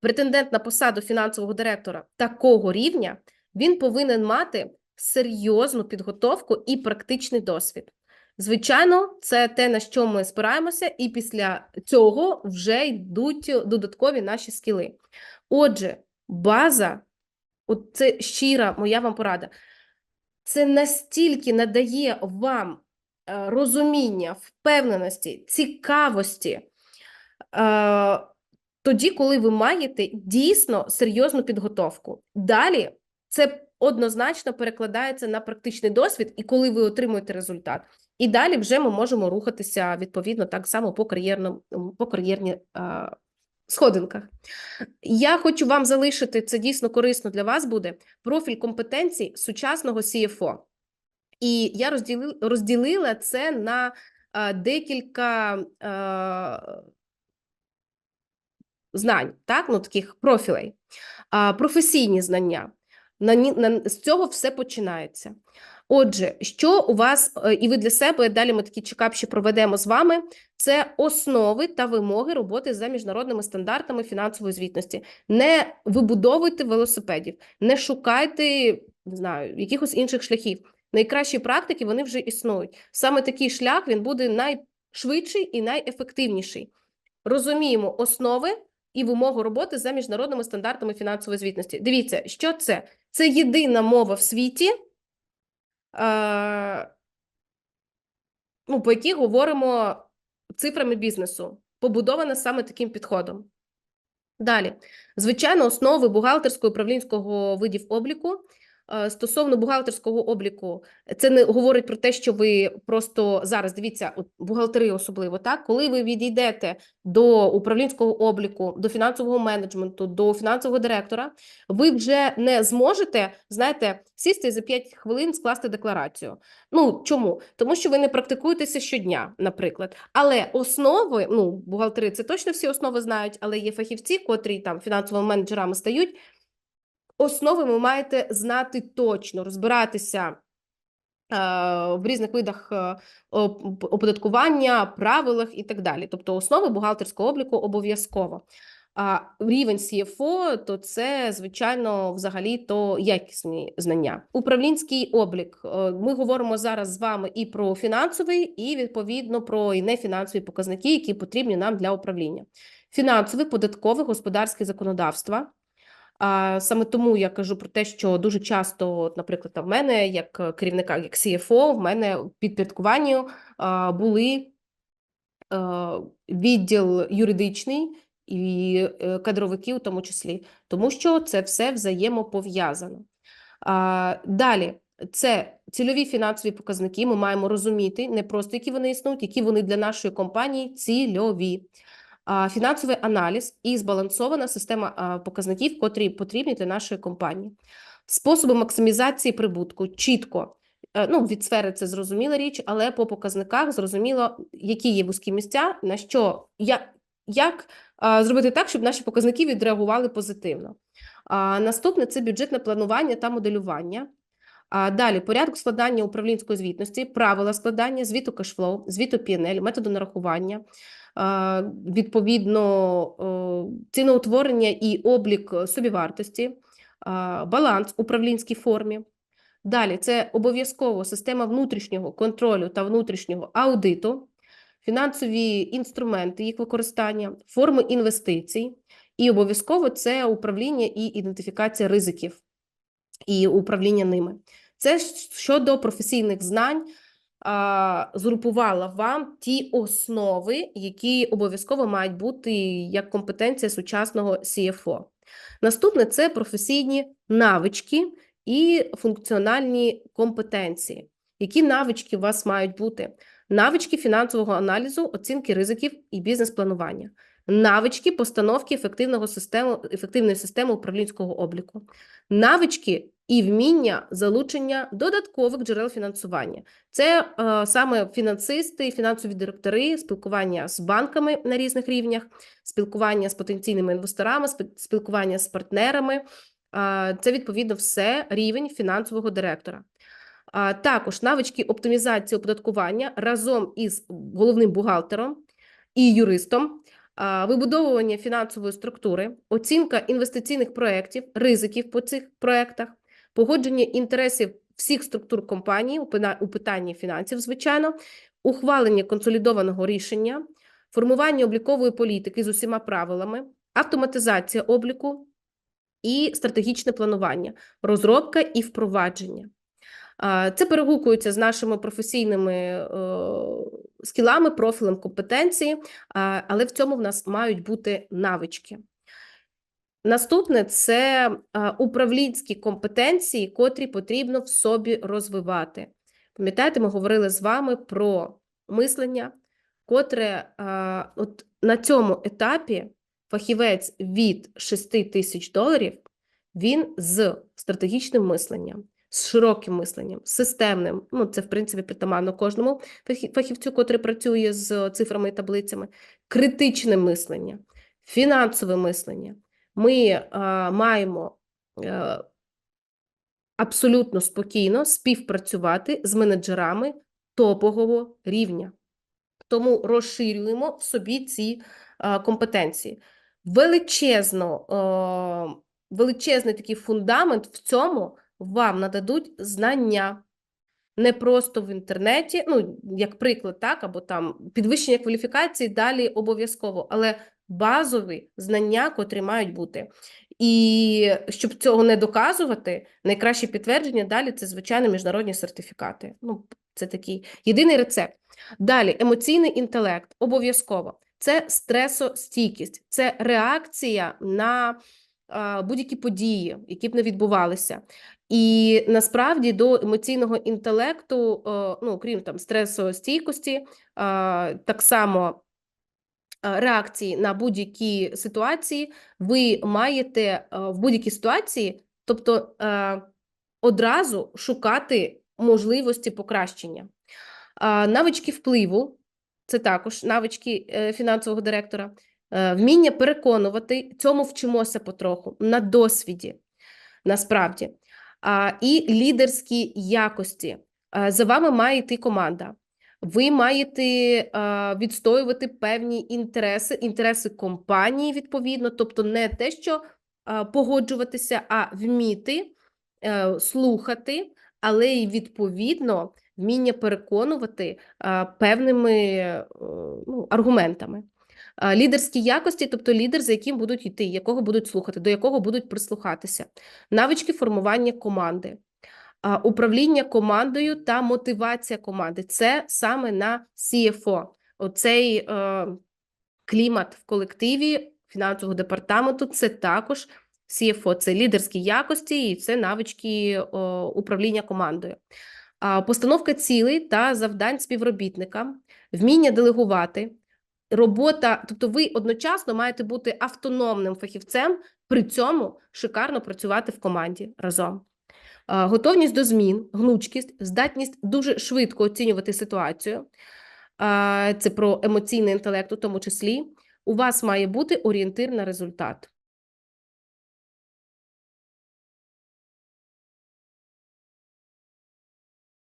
претендент на посаду фінансового директора такого рівня, він повинен мати серйозну підготовку і практичний досвід. Звичайно, це те, на що ми спираємося, і після цього вже йдуть додаткові наші скіли. Отже, база, от це щира моя вам порада, це настільки надає вам е, розуміння, впевненості, цікавості, е, тоді, коли ви маєте дійсно серйозну підготовку. Далі це однозначно перекладається на практичний досвід, і коли ви отримуєте результат. І далі вже ми можемо рухатися відповідно так само по кар'єрному по кар'єрні е, сходинках. Я хочу вам залишити це дійсно корисно для вас буде профіль компетенцій сучасного CFO. І я розділила, розділила це на е, декілька е, знань, так, ну таких профілей, а, професійні знання. На, на, з цього все починається. Отже, що у вас, е, і ви для себе, далі ми такі чекапші проведемо з вами, це основи та вимоги роботи за міжнародними стандартами фінансової звітності. Не вибудовуйте велосипедів, не шукайте, не знаю, якихось інших шляхів. Найкращі практики вони вже існують. Саме такий шлях він буде найшвидший і найефективніший. Розуміємо основи і вимогу роботи за міжнародними стандартами фінансової звітності. Дивіться, що це? Це єдина мова в світі, е, ну, по якій говоримо цифрами бізнесу, побудована саме таким підходом. Далі, звичайно, основи бухгалтерського управлінського видів обліку. Е, Стосовно бухгалтерського обліку, це не говорить про те, що ви просто зараз дивіться, от бухгалтери особливо так, коли ви відійдете до управлінського обліку, до фінансового менеджменту, до фінансового директора, ви вже не зможете, знаєте, сісти за 5 хвилин скласти декларацію. Ну чому? Тому що ви не практикуєтеся щодня, наприклад. Але основи, ну бухгалтери це точно всі основи знають, але є фахівці, котрі там фінансовими менеджерами стають. Основи ви маєте знати точно, розбиратися е, в різних видах е, оподаткування, правилах і так далі. Тобто основи бухгалтерського обліку обов'язково. А рівень CFO, то це, звичайно, взагалі то якісні знання. Управлінський облік. Е, Ми говоримо зараз з вами і про фінансовий, і відповідно про і нефінансові показники, які потрібні нам для управління. Фінансове, податкове, господарське законодавства. А саме тому я кажу про те, що дуже часто, наприклад, в мене, як керівника, як CFO, в мене в підпорядкуванні а, були е, відділ юридичний і е, кадровики у тому числі, тому що це все взаємопов'язано. Далі, це цільові фінансові показники. Ми маємо розуміти не просто які вони існують, які вони для нашої компанії цільові. Фінансовий аналіз і збалансована система показників, котрі потрібні для нашої компанії. Способи максимізації прибутку чітко. Е, Ну, від сфери це зрозуміла річ, але по показниках зрозуміло, які є вузькі місця, на що як, як зробити так, щоб наші показники відреагували позитивно. А, наступне це бюджетне планування та моделювання. А далі порядок складання управлінської звітності, правила складання, звіту кешфлоу, звіту PNL, методу нарахування, відповідно ціноутворення і облік собівартості, баланс у управлінській формі. Далі це обов'язково система внутрішнього контролю та внутрішнього аудиту, фінансові інструменти, їх використання, форми інвестицій, і обов'язково це управління і ідентифікація ризиків і управління ними. Це щодо професійних знань. А, Згрупувала вам ті основи, які обов'язково мають бути як компетенція сучасного CFO. Наступне це професійні навички і функціональні компетенції. Які навички у вас мають бути? Навички фінансового аналізу, оцінки ризиків і бізнес-планування, навички постановки ефективного системи, ефективної системи управлінського обліку, навички і вміння залучення додаткових джерел фінансування. Це е, саме фінансисти, фінансові директори, спілкування з банками на різних рівнях, спілкування з потенційними інвесторами, спі- спілкування з партнерами. А, Це відповідно все рівень фінансового директора. А також навички оптимізації оподаткування разом із головним бухгалтером і юристом вибудовування фінансової структури, оцінка інвестиційних проєктів, ризиків по цих проєктах, погодження інтересів всіх структур компанії у питанні фінансів, звичайно, ухвалення консолідованого рішення, формування облікової політики з усіма правилами, автоматизація обліку і стратегічне планування, розробка і впровадження. Це перегукується з нашими професійними е, скілами, профілем компетенції, але в цьому в нас мають бути навички. Наступне це управлінські компетенції, котрі потрібно в собі розвивати. Пам'ятаєте, ми говорили з вами про мислення, котре от на цьому етапі фахівець від 6 тисяч доларів, він з стратегічним мисленням, з широким мисленням, системним. Ну, це, в принципі, притаманно кожному фахівцю, котрий працює з цифрами і таблицями, критичне мислення, фінансове мислення. Ми маємо е, абсолютно спокійно співпрацювати з менеджерами топового рівня. Тому розширюємо в собі ці компетенції. Величезно, величезний такий фундамент в цьому вам нададуть знання. Не просто в інтернеті, ну, як приклад, так, або там підвищення кваліфікації далі обов'язково, але базові знання, котрі мають бути. І щоб цього не доказувати, найкраще підтвердження далі це, звичайно, міжнародні сертифікати. Ну, це такий єдиний рецепт. Далі, емоційний інтелект, обов'язково. Це стресостійкість, це реакція на будь-які події, які б не відбувалися. І насправді до емоційного інтелекту, е, ну, крім там стресостійкості, е, так само реакції на будь-які ситуації, ви маєте е, в будь-якій ситуації, тобто е, одразу шукати можливості покращення. Навички впливу це також навички е, фінансового директора, Е, вміння переконувати, цьому вчимося потроху на досвіді, насправді. І лідерські якості. Е, За вами має йти команда. Ви маєте е, відстоювати певні інтереси, інтереси компанії, відповідно, тобто не те, що е, погоджуватися, а вміти е, слухати, але й відповідно вміння переконувати певними ну, аргументами. Лідерські якості, тобто лідер, за яким будуть йти, якого будуть слухати, до якого будуть прислухатися, навички формування команди, управління командою та мотивація команди. Це саме на CFO. Оцей е, клімат в колективі фінансового департаменту це також CFO, це лідерські якості і це навички о, управління командою. А, постановка цілей та завдань співробітника, вміння делегувати, робота, тобто ви одночасно маєте бути автономним фахівцем, при цьому шикарно працювати в команді разом. А, Готовність до змін, гнучкість, здатність дуже швидко оцінювати ситуацію. Це про емоційний інтелект у тому числі. У вас має бути орієнтир на результат.